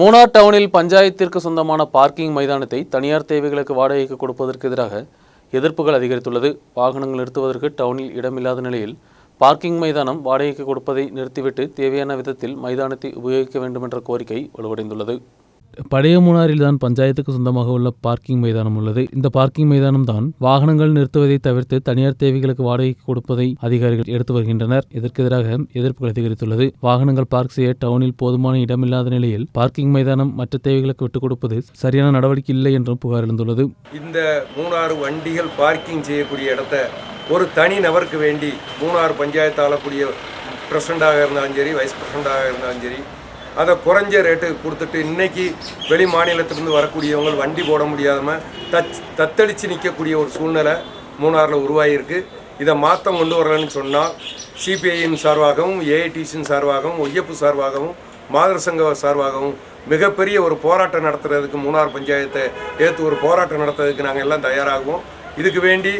மூணார் டவுனில் பஞ்சாயத்திற்கு சொந்தமான பார்க்கிங் மைதானத்தை தனியார் தேவைகளுக்கு வாடகைக்கு கொடுப்பதற்கு எதிராக எதிர்ப்புகள் அதிகரித்துள்ளது. வாகனங்கள் நிறுத்துவதற்கு டவுனில் இடமில்லாத நிலையில் பார்க்கிங் மைதானம் வாடகைக்கு கொடுப்பதை நிறுத்திவிட்டு தேவையான விதத்தில் மைதானத்தை உபயோகிக்க வேண்டும் என்ற கோரிக்கை வலுவடைந்துள்ளது. பழைய மூணாரில் தான் பஞ்சாயத்துக்கு சொந்தமாக உள்ள பார்க்கிங் மைதானம் உள்ளது. இந்த பார்க்கிங் மைதானம் தான் வாகனங்கள் நிறுத்துவதை தவிர்த்து தனியார் தேவைகளுக்கு வாடகைக்கு கொடுப்பதை அதிகாரிகள் எடுத்து வருகின்றனர். இதற்கு எதிராக எதிர்ப்புகள் அதிகரித்துள்ளது. வாகனங்கள் பார்க் செய்ய டவுனில் போதுமான இடமில்லாத நிலையில் பார்க்கிங் மைதானம் மற்ற தேவைகளுக்கு விட்டுக் கொடுப்பது சரியான நடவடிக்கை இல்லை என்றும் புகார் எழுந்துள்ளது. இந்த மூணாறு வண்டிகள் பார்க்கிங் செய்யக்கூடிய இடத்த ஒரு தனி நபருக்கு வேண்டி மூணாறு பஞ்சாயத்து ஆளக்கூடிய பிரசிடண்டாக இருந்தாலும் சரி வைஸ் பிரசிடண்டாக இருந்தாலும் சரி அதை குறைஞ்ச ரேட்டுக்கு கொடுத்துட்டு இன்னைக்கு வெளி மாநிலத்திலேருந்து வரக்கூடியவங்க வண்டி போட முடியாமல் தச் தத்தளித்து நிற்கக்கூடிய ஒரு சூழ்நிலை மூணாறில் உருவாகியிருக்கு இதை மாற்றம் கொண்டு வரலன்னு சொன்னால் சிபிஐயின் சார்பாகவும் ஏஐடிசியின் சார்பாகவும் ஒய்யப்பு சார்பாகவும் மாதர் சங்க சார்பாகவும் மிகப்பெரிய ஒரு போராட்டம் நடத்துறதுக்கு மூணார் பஞ்சாயத்தை ஏற்று ஒரு போராட்டம் நடத்துறதுக்கு நாங்கள் எல்லாம் தயாராகுவோம். இதுக்கு வேண்டி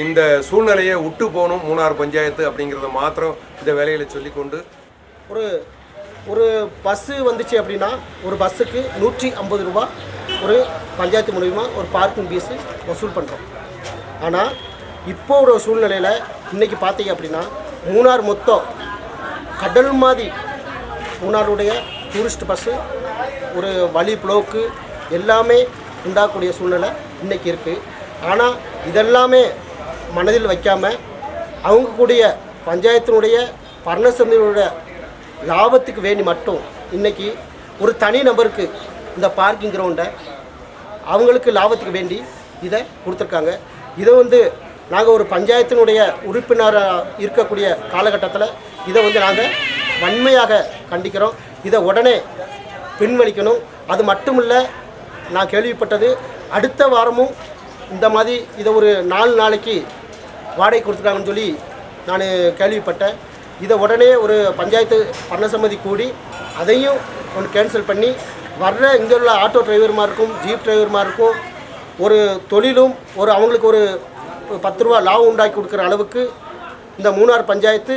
இந்த சூழ்நிலையை விட்டு போகணும் மூணார் பஞ்சாயத்து அப்படிங்கிறத மாத்திரம் இந்த வேலையில் சொல்லிக்கொண்டு ஒரு ஒரு பஸ்ஸு வந்துச்சு அப்படின்னா ஒரு பஸ்ஸுக்கு நூற்றி ஐம்பது ரூபா ஒரு பஞ்சாயத்து மூலிமா ஒரு பார்க்கிங் ஃபீஸு வசூல் பண்ணுறோம் ஆனால் இப்போ ஒரு சூழ்நிலையில் இன்றைக்கி பார்த்தீங்க அப்படின்னா மூணார் மொத்தம் கடல் மாதிரி மூணாருடைய டூரிஸ்ட் பஸ்ஸு ஒரு வழி ப்ளோக்கு எல்லாமே உண்டாகக்கூடிய சூழ்நிலை இன்றைக்கி இருக்குது ஆனால் இதெல்லாமே மனதில் வைக்காமல் அவங்க கூடிய பஞ்சாயத்தினுடைய பர்ணசந்தையோட லாபத்துக்கு வேண்டி மட்டும் இன்றைக்கி ஒரு தனி நபருக்கு இந்த பார்க்கிங் கிரவுண்டை அவங்களுக்கு லாபத்துக்கு வேண்டி இதை கொடுத்துருக்காங்க. இதை வந்து நாங்கள் ஒரு பஞ்சாயத்தினுடைய உறுப்பினராக இருக்கக்கூடிய காலகட்டத்தில் இதை வந்து நாங்கள் வன்மையாக கண்டிக்கிறோம். இதை உடனே பின்வலிக்கணும். அது மட்டும் இல்லை நான் கேள்விப்பட்டது அடுத்த வாரமும் இந்த மாதிரி இதை ஒரு நாலு நாளைக்கு வாடகை கொடுத்துருக்காங்கன்னு சொல்லி நான் கேள்விப்பட்டேன். இதை உடனே ஒரு பஞ்சாயத்து பர்ணசம்மதி கூடி அதையும் ஒன்று கேன்சல் பண்ணி வர்ற இங்கே உள்ள ஆட்டோ டிரைவருமா இருக்கும் ஜீப் டிரைவருமா இருக்கும் ஒரு தொழிலும் ஒரு அவங்களுக்கு ஒரு பத்து ரூபா லாபம் உண்டாக்கி கொடுக்குற அளவுக்கு இந்த மூணார் பஞ்சாயத்து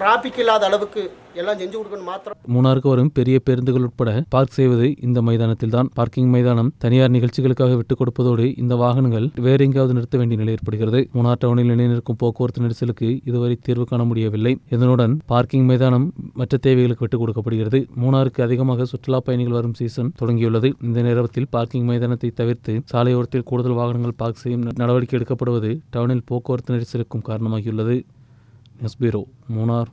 டிராபிக் இல்லாத அளவுக்கு எல்லாம் செஞ்சு கொடுக்கணும் மாத்திரம். மூணாருக்கு வரும் பெரிய பேருந்துகள் உட்பட பார்க் செய்வது இந்த மைதானத்தில் தான் பார்க்கிங் மைதானம் தனியார் நிகழ்ச்சிகளுக்காக விட்டுக் கொடுப்பதோடு இந்த வாகனங்கள் வேறு எங்காவது நிறுத்த வேண்டிய நிலை ஏற்படுகிறது. மூணார் டவுனில் நிலைநிற்கும் போக்குவரத்து நெரிசலுக்கு இதுவரை தீர்வு காண முடியவில்லை. இதனுடன் பார்க்கிங் மைதானம் மற்ற தேவைகளுக்கு விட்டுக் கொடுக்கப்படுகிறது. மூணாருக்கு அதிகமாக சுற்றுலா பயணிகள் வரும் சீசன் தொடங்கியுள்ளது. இந்த நேரத்தில் பார்க்கிங் மைதானத்தை தவிர்த்து சாலையோரத்தில் கூடுதல் வாகனங்கள் பார்க் செய்யும் நடவடிக்கை எடுக்கப்படுவது டவுனில் போக்குவரத்து நெரிசலுக்கும் காரணமாகியுள்ளது. yasbiru munar